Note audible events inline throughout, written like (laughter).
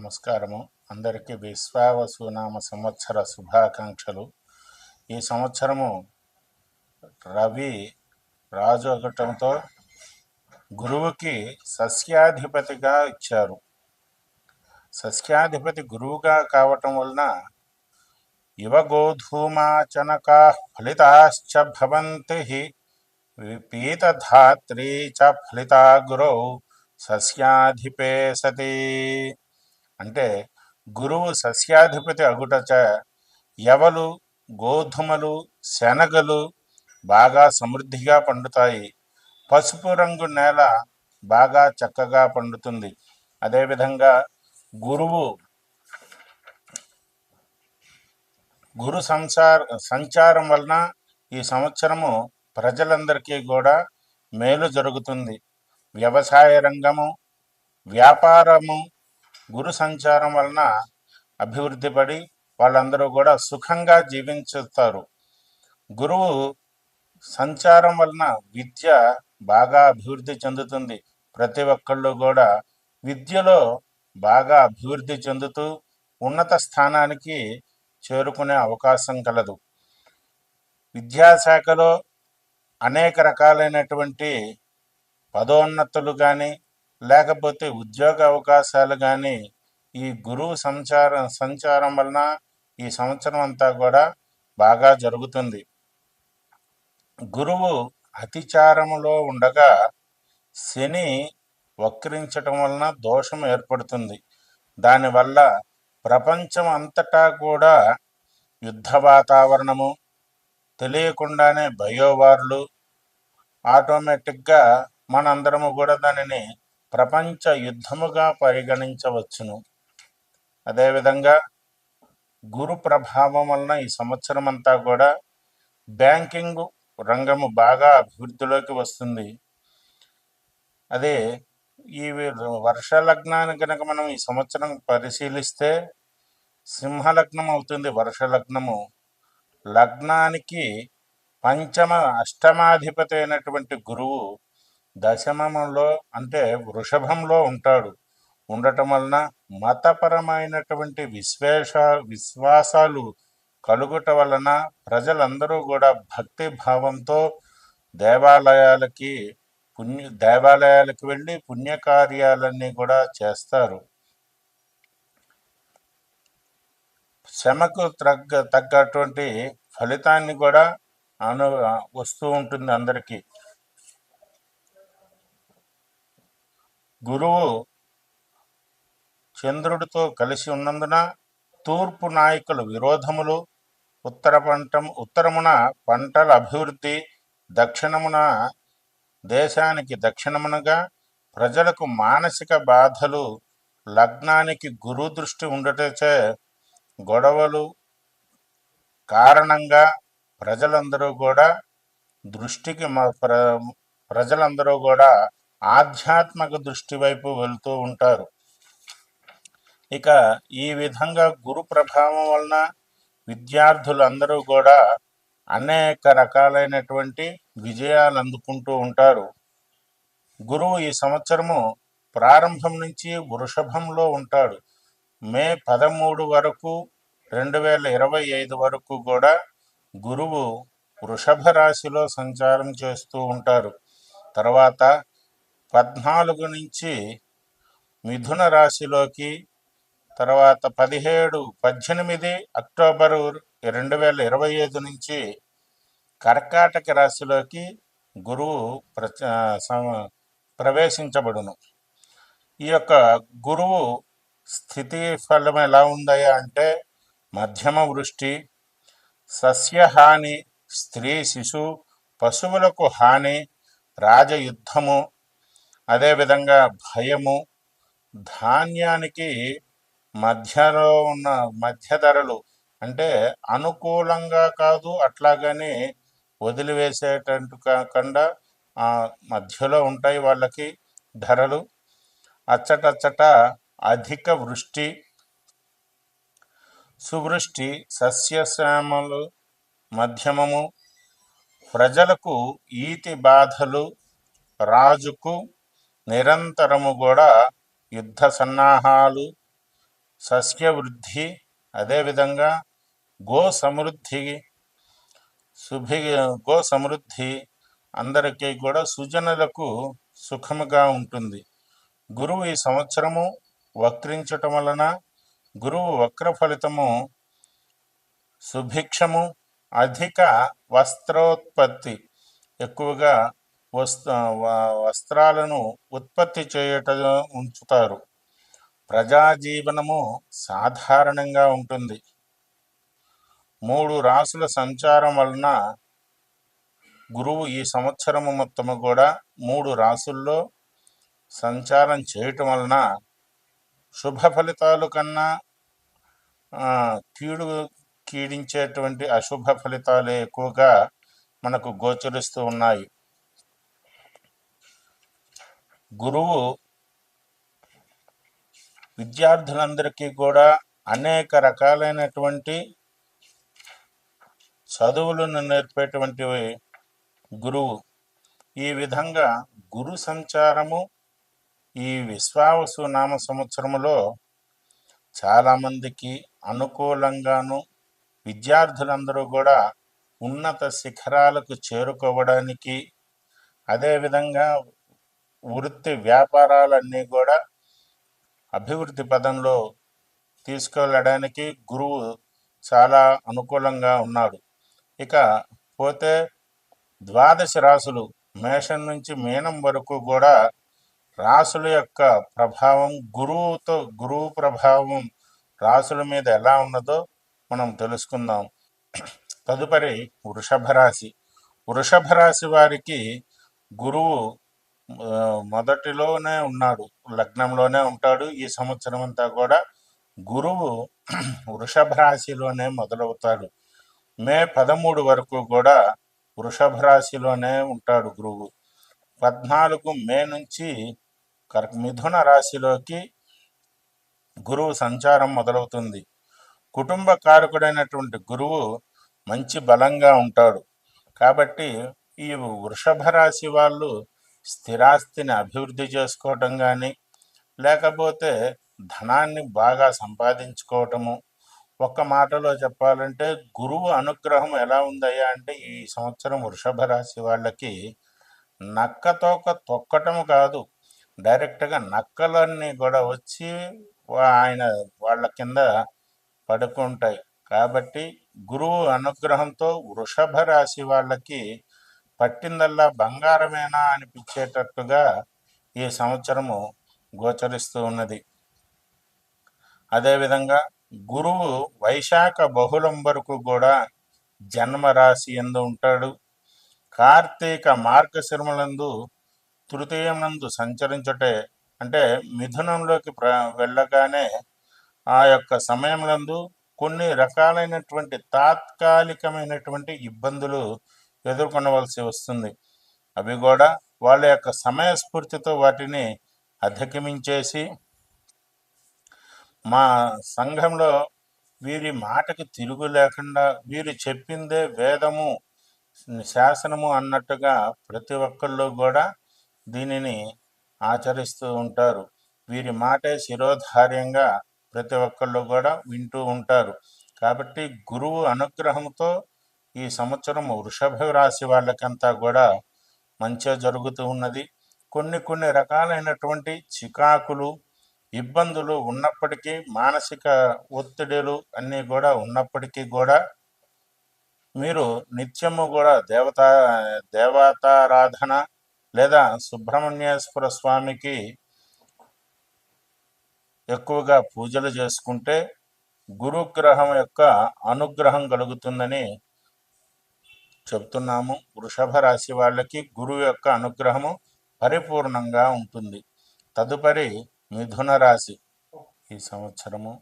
నమస్కారము. అందరికీ విశ్వావసునామ సంవత్సర శుభాకాంక్షలు. ఈ సంవత్సరము రవి రాజు అగటంతో గురువుకి సస్యాధిపతిగా ఇచ్చారు. సస్యాధిపతి గురువుగా కావటం వలన యువగోధూమాచనకా ఫలితాశ్చ భవంతి పీతధాత్రీ చ ఫలితా గురౌ సస్యాధిపే సతీ. అంటే గురువు సస్యాధిపతి అగుటచ ఎవలు గోధుమలు శనగలు బాగా సమృద్ధిగా పండుతాయి. పసుపు రంగు నేల బాగా చక్కగా పండుతుంది. అదేవిధంగా గురువు గురు సంసార సంచారం వలన ఈ సంవత్సరము ప్రజలందరికీ కూడా మేలు జరుగుతుంది. వ్యవసాయ రంగము వ్యాపారము గురు సంచారం వలన అభివృద్ధి పడి వాళ్ళందరూ కూడా సుఖంగా జీవించుతారు. గురువు సంచారం వలన విద్య బాగా అభివృద్ధి చెందుతుంది. ప్రతి ఒక్కళ్ళు కూడా విద్యలో బాగా అభివృద్ధి చెందుతూ ఉన్నత స్థానానికి చేరుకునే అవకాశం కలదు. విద్యాశాఖలో అనేక రకాలైనటువంటి పదోన్నతులు కానీ లేకపోతే ఉద్యోగ అవకాశాలు కానీ ఈ గురువు సంచారం సంచారం వలన ఈ సంవత్సరం అంతా కూడా బాగా జరుగుతుంది. గురువు అతిచారములో ఉండగా శని వక్రించటం వలన దోషం ఏర్పడుతుంది. దానివల్ల ప్రపంచం అంతటా కూడా యుద్ధ వాతావరణము తెలియకుండానే బయోవార్లు ఆటోమేటిక్గా మనందరము కూడా దానిని ప్రపంచ యుద్ధముగా పరిగణించవచ్చును. అదేవిధంగా గురు ప్రభావం వలన ఈ సంవత్సరం అంతా కూడా బ్యాంకింగ్ రంగము బాగా అభివృద్ధిలోకి వస్తుంది. అదే ఈ వర్ష లగ్నాన్ని కనుక మనం ఈ సంవత్సరం పరిశీలిస్తే సింహలగ్నం అవుతుంది వర్ష లగ్నము లగ్నానికి పంచమ అష్టమాధిపతి అయినటువంటి గురువు దశమంలో అంటే వృషభంలో ఉంటాడు. ఉండటం వలన మతపరమైనటువంటి విశ్వేష విశ్వాసాలు కలుగుట వలన ప్రజలందరూ కూడా భక్తి భావంతో దేవాలయాలకి పుణ్య దేవాలయాలకు వెళ్ళి పుణ్యకార్యాలన్నీ కూడా చేస్తారు. శ్రమకు తగ్గ తగ్గటువంటి ఫలితాన్ని కూడా అను వస్తూ ఉంటుంది అందరికీ. గురువు చంద్రుడితో కలిసి ఉన్నందున తూర్పు నాయకుల విరోధములు ఉత్తర పంట ఉత్తరమున పంటల అభివృద్ధి దక్షిణమున దేశానికి దక్షిణమునగా ప్రజలకు మానసిక బాధలు లగ్నానికి గురు దృష్టి ఉండటచే గొడవలు కారణంగా ప్రజలందరూ కూడా దృష్టికి ప్ర ప్రజలందరూ కూడా ఆధ్యాత్మిక దృష్టి వైపు వెళ్తూ ఉంటారు. ఇక ఈ విధంగా గురు ప్రభావం వలన విద్యార్థులందరూ కూడా అనేక రకాలైనటువంటి విజయాలు అందుకుంటూ ఉంటారు. గురువు ఈ సంవత్సరము ప్రారంభం నుంచి వృషభంలో ఉంటాడు. మే పదమూడు వరకు రెండు వేల ఇరవై ఐదు వరకు కూడా గురువు వృషభ రాశిలో సంచారం చేస్తూ ఉంటారు. తర్వాత పద్నాలుగు నుంచి మిథున రాశిలోకి తర్వాత పదిహేడు పద్దెనిమిది అక్టోబరు రెండు వేల ఇరవై ఐదు నుంచి కర్కాటక రాశిలోకి గురువు ప్ర ప్రవేశించబడును. ఈ యొక్క గురువు స్థితి ఫలం ఎలా ఉందయ్యా అంటే మధ్యమ వృష్టి సస్యహాని స్త్రీ శిశు పశువులకు హాని రాజయుద్ధము అదేవిధంగా భయము ధాన్యానికి మధ్యలో ఉన్న మధ్య ధరలు అంటే అనుకూలంగా కాదు అట్లాగని వదిలివేసేటట్టు కాకుండా మధ్యలో ఉంటాయి వాళ్ళకి ధరలు. అచ్చటచ్చట అధిక వృష్టి సువృష్టి సస్యశ్యామలు మధ్యమము ప్రజలకు ఈతి బాధలు రాజుకు నిరంతరము కూడా యుద్ధ సన్నాహాలు సస్యవృద్ధి అదేవిధంగా గో సమృద్ధి శుభి గో సమృద్ధి అందరికీ కూడా సుజనులకు సుఖముగా ఉంటుంది. గురువు ఈ సంవత్సరము వక్రించటం వలన గురువు వక్ర ఫలితము సుభిక్షము అధిక వస్త్రోత్పత్తి ఎక్కువగా వస్త వస్త్రాలను ఉత్పత్తి చేయట ఉంచుతారు. ప్రజాజీవనము సాధారణంగా ఉంటుంది. మూడు రాసుల సంచారం వలన గురువు ఈ సంవత్సరము మొత్తము కూడా మూడు రాసుల్లో సంచారం చేయటం వలన శుభ ఫలితాలు కన్నా కీడు కీడించేటువంటి అశుభ ఫలితాలు ఎక్కువగా మనకు గోచరిస్తూ ఉన్నాయి. గురువు విద్యార్థులందరికీ కూడా అనేక రకాలైనటువంటి చదువులను నేర్పేటువంటి గురువు. ఈ విధంగా గురు సంచారము ఈ విశ్వావసు నామ సంవత్సరములో చాలామందికి అనుకూలంగాను విద్యార్థులందరూ కూడా ఉన్నత శిఖరాలకు చేరుకోవడానికి అదేవిధంగా వృత్తి వ్యాపారాలన్నీ కూడా అభివృద్ధి పదంలో తీసుకెళ్ళడానికి గురువు చాలా అనుకూలంగా ఉన్నాడు. ఇక పోతే ద్వాదశ రాసులు మేషం నుంచి మీనం వరకు కూడా రాసుల యొక్క ప్రభావం గురువుతో గురువు ప్రభావం రాసుల మీద ఎలా ఉన్నదో మనం తెలుసుకుందాం. తదుపరి వృషభ రాశి. వృషభ రాశి వారికి గురువు మొదటిలోనే ఉన్నాడు లగ్నంలోనే ఉంటాడు. ఈ సంవత్సరం అంతా కూడా గురువు (clears throat) వృషభ రాశిలోనే మొదలవుతాడు. మే పదమూడు వరకు కూడా వృషభ రాశిలోనే ఉంటాడు గురువు. పద్నాలుగు మే నుంచి మిథున రాశిలోకి గురువు సంచారం మొదలవుతుంది. కుటుంబ కారకుడైనటువంటి గురువు మంచి బలంగా ఉంటాడు. కాబట్టి ఈ వృషభ రాశి వాళ్ళు స్థిరాస్తిని అభివృద్ధి చేసుకోవటం కానీ లేకపోతే ధనాన్ని బాగా సంపాదించుకోవటము. ఒక్క మాటలో చెప్పాలంటే గురువు అనుగ్రహం ఎలా ఉందయ్యా అంటే ఈ సంవత్సరం వృషభ రాశి వాళ్ళకి నక్కతోక తొక్కటం కాదు. డైరెక్ట్గా నక్కలన్నీ కూడా వచ్చి ఆయన వాళ్ళ కింద పడుకుంటాయి. కాబట్టి గురువు అనుగ్రహంతో వృషభ రాశి వాళ్ళకి పట్టిందల్లా బంగారమేనా అనిపించేటట్టుగా ఈ సంవత్సరము గోచరిస్తూ ఉన్నది. అదేవిధంగా గురువు వైశాఖ బహుళం వరకు కూడా జన్మరాశి ఎందు ఉంటాడు. కార్తీక మార్గశిరములందు తృతీయమునందు సంచరించటే అంటే మిథునంలోకి ప్ర వెళ్ళగానే ఆ యొక్క సమయంలందు కొన్ని రకాలైనటువంటి తాత్కాలికమైనటువంటి ఇబ్బందులు ఎదుర్కొనవలసి వస్తుంది. అవి కూడా వాళ్ళ యొక్క సమయస్ఫూర్తితో వాటిని అధిగమించేసి మా సంఘంలో వీరి మాటకి తిరుగు లేకుండా వీరు చెప్పిందే వేదము శాసనము అన్నట్టుగా ప్రతి ఒక్కళ్ళు కూడా దీనిని ఆచరిస్తూ ఉంటారు. వీరి మాటే శిరోధార్యంగా ప్రతి ఒక్కళ్ళు కూడా వింటూ ఉంటారు. కాబట్టి గురువు అనుగ్రహంతో ఈ సంవత్సరం వృషభ రాశి వాళ్ళకంతా కూడా మంచిగా జరుగుతూ ఉన్నది. కొన్ని కొన్ని రకాలైనటువంటి చికాకులు ఇబ్బందులు ఉన్నప్పటికీ మానసిక ఒత్తిడిలు అన్నీ కూడా ఉన్నప్పటికీ కూడా మీరు నిత్యము కూడా దేవతా దేవతారాధన లేదా సుబ్రహ్మణ్యేశ్వర స్వామికి ఎక్కువగా పూజలు చేసుకుంటే గురుగ్రహం యొక్క అనుగ్రహం కలుగుతుందని చెప్తున్నాము. వృషభ రాశి వాళ్ళకి గురువు యొక్క అనుగ్రహము పరిపూర్ణంగా ఉంటుంది. తదుపరి మిథున రాశి. ఈ సంవత్సరము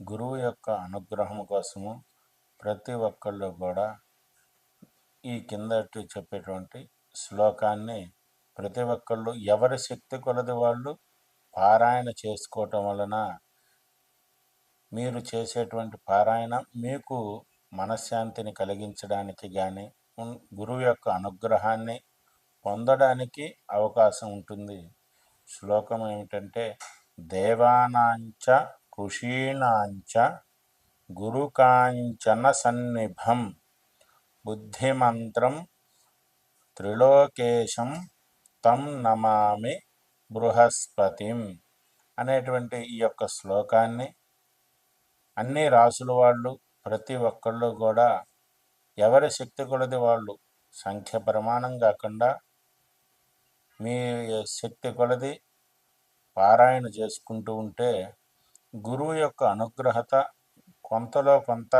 గురువు యొక్క అనుగ్రహం కోసము ప్రతి ఒక్కళ్ళు కూడా ఈ కిందటి చెప్పేటువంటి శ్లోకాన్ని ప్రతి ఒక్కళ్ళు ఎవరి శక్తి కొలది వాళ్ళు పారాయణ చేసుకోవటం వలన మీరు చేసేటువంటి పారాయణ మీకు మనశ్శాంతిని కలిగించడానికి కానీ గురువు యొక్క అనుగ్రహాన్ని పొందడానికి అవకాశం ఉంటుంది. శ్లోకం ఏమిటంటే దేవానాంచ ఋషీణాంచ గురుకాంచన సన్నిభం బుద్ధిమంత్రం త్రిలోకేశం తం నమామి బృహస్పతిం అనేటువంటి ఈ యొక్క శ్లోకాన్ని అన్ని రాసుల వాళ్ళు ప్రతి ఒక్కళ్ళు కూడా ఎవరి శక్తి కొలది వాళ్ళు? సంఖ్య ప్రమాణం కాకుండా మీ శక్తి కొలది పారాయణ చేసుకుంటూ ఉంటే గురువు యొక్క అనుగ్రహత కొంతలో కొంత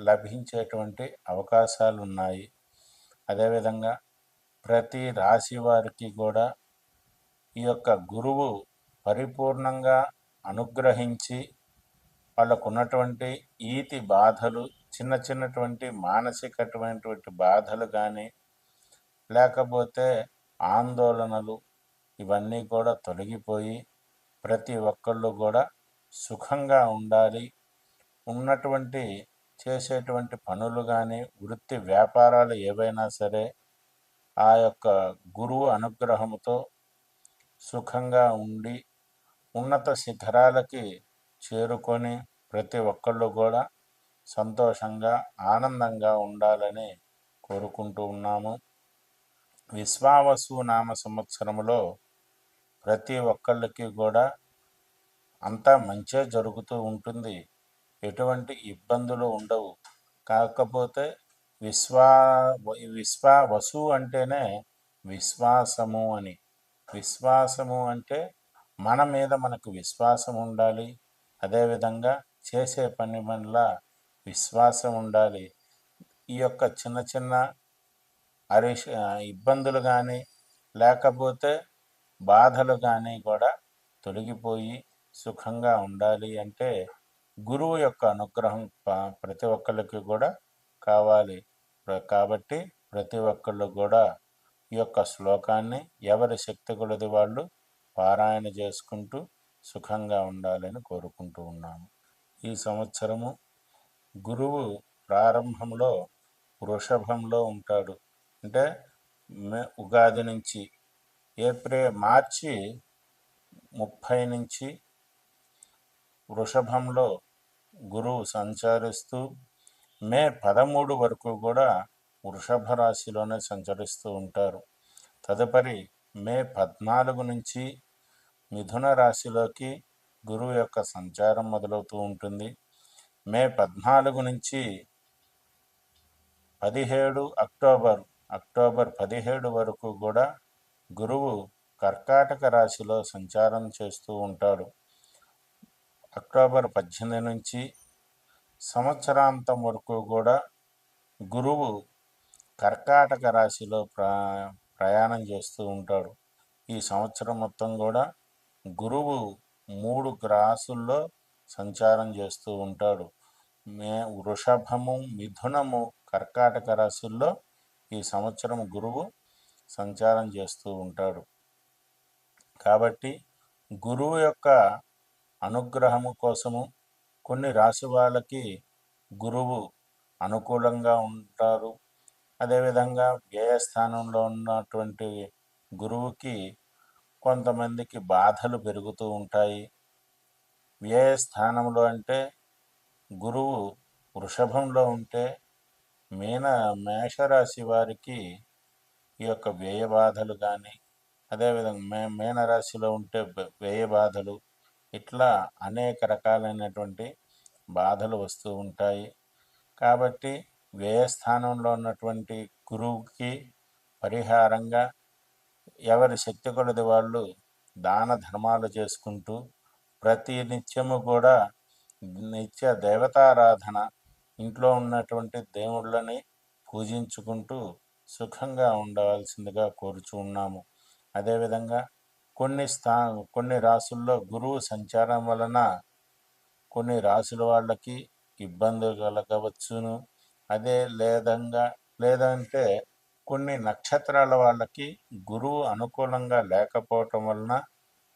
లభించేటువంటి అవకాశాలు ఉన్నాయి అదేవిధంగా ప్రతి రాశి వారికి కూడా ఈ యొక్క గురువు పరిపూర్ణంగా అనుగ్రహించి వాళ్ళకు ఉన్నటువంటి ఈతి బాధలు చిన్న చిన్నటువంటి మానసికటువంటి బాధలు కానీ లేకపోతే ఆందోళనలు ఇవన్నీ కూడా తొలగిపోయి ప్రతి ఒక్కళ్ళు కూడా సుఖంగా ఉండాలి. ఉన్నటువంటి చేసేటువంటి పనులు కానీ వృత్తి వ్యాపారాలు ఏవైనా సరే ఆ యొక్క గురువు అనుగ్రహంతో సుఖంగా ఉండి ఉన్నత శిఖరాలకి చేరుకొని ప్రతి ఒక్కళ్ళు కూడా సంతోషంగా ఆనందంగా ఉండాలని కోరుకుంటూ ఉన్నాము. విశ్వావసు నామ సంవత్సరంలో ప్రతి ఒక్కళ్ళకి కూడా అంతా మంచే జరుగుతూ ఉంటుంది. ఎటువంటి ఇబ్బందులు ఉండవు. కాకపోతే విశ్వా విశ్వా వసు అంటేనే విశ్వాసము అని. విశ్వాసము అంటే మన మీద మనకు విశ్వాసం ఉండాలి. అదేవిధంగా చేసే పని వల్ల విశ్వాసం ఉండాలి. ఈ యొక్క చిన్న చిన్న అరిష ఇబ్బందులు కానీ లేకపోతే బాధలు కానీ కూడా తొలగిపోయి సుఖంగా ఉండాలి అంటే గురువు యొక్క అనుగ్రహం ప్రతి ఒక్కరికి కూడా కావాలి. కాబట్టి ప్రతి ఒక్కళ్ళు కూడా ఈ యొక్క శ్లోకాన్ని ఎవరి శక్తి కొలది వాళ్ళు పారాయణ చేసుకుంటూ సుఖంగా ఉండాలని కోరుకుంటూ ఉన్నాము. ఈ సంవత్సరము గురువు ప్రారంభంలో వృషభంలో ఉంటాడు. అంటే మే ఉగాది నుంచి ఏప్రిల్ మార్చి ముప్పై నుంచి వృషభంలో గురువు సంచరిస్తూ మే పదమూడు వరకు కూడా వృషభ రాశిలోనే సంచరిస్తూ ఉంటారు. తదుపరి మే పద్నాలుగు నుంచి మిథున రాశిలోకి గురువు యొక్క సంచారం మొదలవుతూ ఉంటుంది. మే పద్నాలుగు నుంచి పదిహేడు అక్టోబర్ అక్టోబర్ పదిహేడు వరకు కూడా గురువు కర్కాటక రాశిలో సంచారం చేస్తూ ఉంటాడు. అక్టోబర్ పద్దెనిమిది నుంచి సంవత్సరాంతం వరకు కూడా గురువు కర్కాటక రాశిలో ప్రయాణం చేస్తూ ఉంటాడు. ఈ సంవత్సరం మొత్తం కూడా గురువు మూడు గ్రాసుల్లో సంచారం చేస్తూ ఉంటాడు. మే వృషభము మిథునము కర్కాటక రాశుల్లో ఈ సంవత్సరం గురువు సంచారం చేస్తూ ఉంటాడు. కాబట్టి గురువు యొక్క అనుగ్రహము కోసము కొన్ని రాశి వాళ్ళకి గురువు అనుకూలంగా ఉంటారు. అదేవిధంగా వ్యయస్థానంలో ఉన్నటువంటి గురువుకి కొంతమందికి బాధలు పెరుగుతూ ఉంటాయి. వ్యయస్థానంలో అంటే గురువు వృషభంలో ఉంటే మీన మేషరాశి వారికి ఈ యొక్క వ్యయ బాధలు కానీ అదేవిధంగా మే మీనరాశిలో ఉంటే వ్యయ బాధలు ఇట్లా అనేక రకాలైనటువంటి బాధలు వస్తూ ఉంటాయి. కాబట్టి వ్యయస్థానంలో ఉన్నటువంటి గురువుకి పరిహారంగా ఎవరి శక్తి కొలది వాళ్ళు దాన ధర్మాలు చేసుకుంటూ ప్రతి నిత్యము కూడా నిత్య దేవతారాధన ఇంట్లో ఉన్నటువంటి దేవుళ్ళని పూజించుకుంటూ సుఖంగా ఉండవలసిందిగా కోరుచు ఉన్నాము. అదేవిధంగా కొన్ని స్థా కొన్ని రాసుల్లో గురువు సంచారం వలన కొన్ని రాసుల వాళ్ళకి ఇబ్బందులు కలగవచ్చును. అదే లేదంగా లేదంటే కొన్ని నక్షత్రాల వాళ్ళకి గురువు అనుకూలంగా లేకపోవటం వలన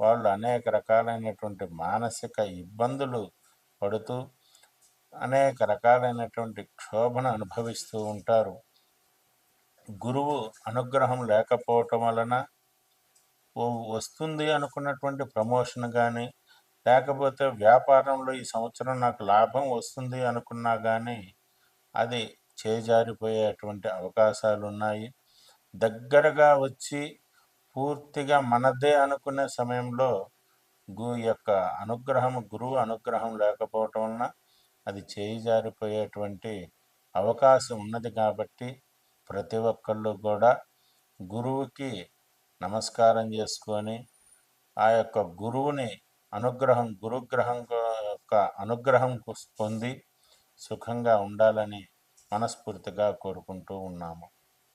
వాళ్ళు అనేక రకాలైనటువంటి మానసిక ఇబ్బందులు పడుతూ అనేక రకాలైనటువంటి క్షోభను అనుభవిస్తూ ఉంటారు. గురువు అనుగ్రహం లేకపోవటం వలన ఓ వస్తుంది అనుకున్నటువంటి ప్రమోషన్ కానీ లేకపోతే వ్యాపారంలో ఈ సంవత్సరం నాకు లాభం వస్తుంది అనుకున్నా కానీ అది చేజారిపోయేటువంటి అవకాశాలు ఉన్నాయి దగ్గరగా వచ్చి పూర్తిగా మనదే అనుకునే సమయంలో గు యొక్క అనుగ్రహం గురువు అనుగ్రహం లేకపోవటం వలన అది చేయి జారిపోయేటువంటి అవకాశం ఉన్నది కాబట్టి ప్రతి ఒక్కళ్ళు కూడా గురువుకి నమస్కారం చేసుకొని ఆ యొక్క గురువుని అనుగ్రహం గురుగ్రహం యొక్క అనుగ్రహం పొంది సుఖంగా ఉండాలని మనస్ఫూర్తిగా కోరుకుంటూ ఉన్నాము.